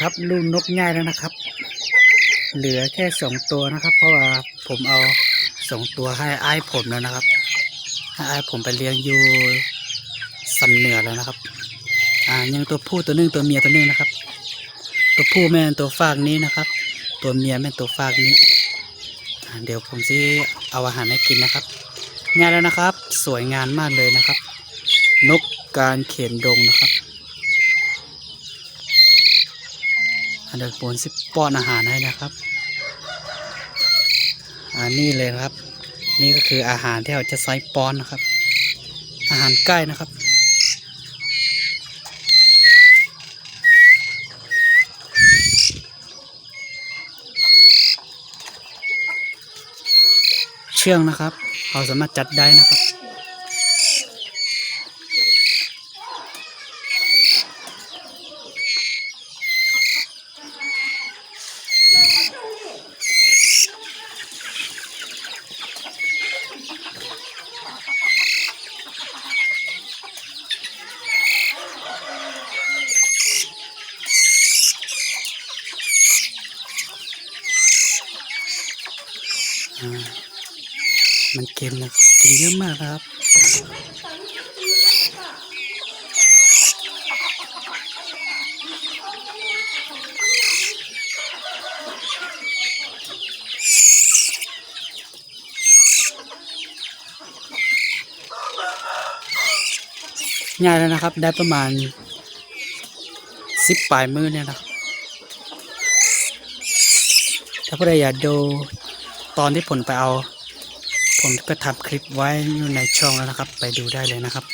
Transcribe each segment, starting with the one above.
ครับลูกนกง่ายแล้วนะครับ เหลือแค่สองตัวนะครับ เพราะว่าผมเอาสองตัวให้อ้ายผมแล้วนะครับให้อ้ายผมไปเลี้ยงอยู่สำเหนือแล้วนะครับ อ่ายังตัวผู้ตัวหนึงตัวเมียตัวหนึงนะครับ ตัวผู้แม่นตัวฟากนี้นะครับ ตัวเมียแม่นตัวฟากนี้เดี๋ยวผมจะเอาอาหารให้กินนะครับง่ายแล้วนะครับ สวยงามมากเลยนะครับ นกการเขียนดงนะครับ อัน เดอร์ปูนสิป้อนอาหารให้นะครับ อันนี้เลยครับ นี่ก็คืออาหารที่เราจะใส่ป้อนนะครับ อาหารใกล้นะครับเชื่องนะครับ เราสามารถจัดได้นะครับ มันเค็มนะกินเยอะมากครับง่ายแล้วนะครับ ได้ประมาณสิบปลายมือเนี่ยนะถ้าผู้ใดอยากดู ตอนที่ผมไปเอาผมก็ทำคลิปไว้อยู่ในช่องแล้วนะครับ ไปดูได้เลยนะครับ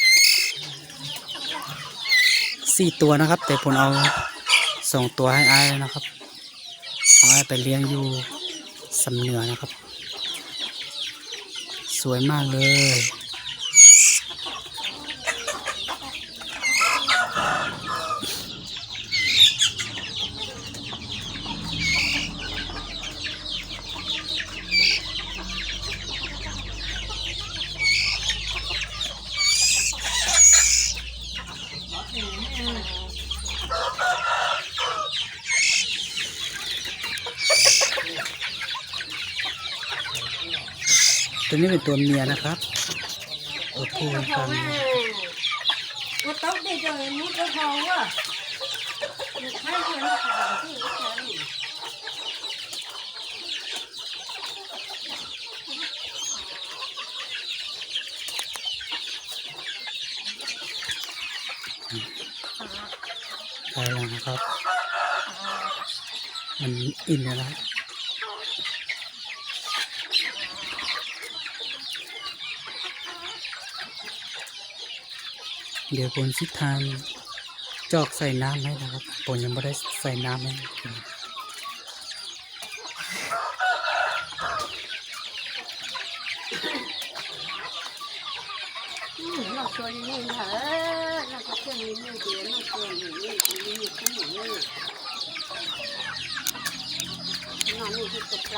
สี่ตัวนะครับ แต่ผมเอาส่งตัวให้อ้ายนะครับเอาอ้ายไปเลี้ยงอยู่สำเหนือนะครับ สวยมากเลย ตัวนี้เป็นตัวเมียนะครับโอ้โหฟังมันต้องได้เจอมุดกระพองว่ะไม่เห็นขาวที่ไปแล้วนะครับ มันอินนะครับ เดี๋ยวผมสิทานจอกใส่น้ำให้นะครับผมยังไม่ได้ใส่น้ำให้กิน 嗯，那说你那那个这里那边那说你那你你看你那，那你是不啦？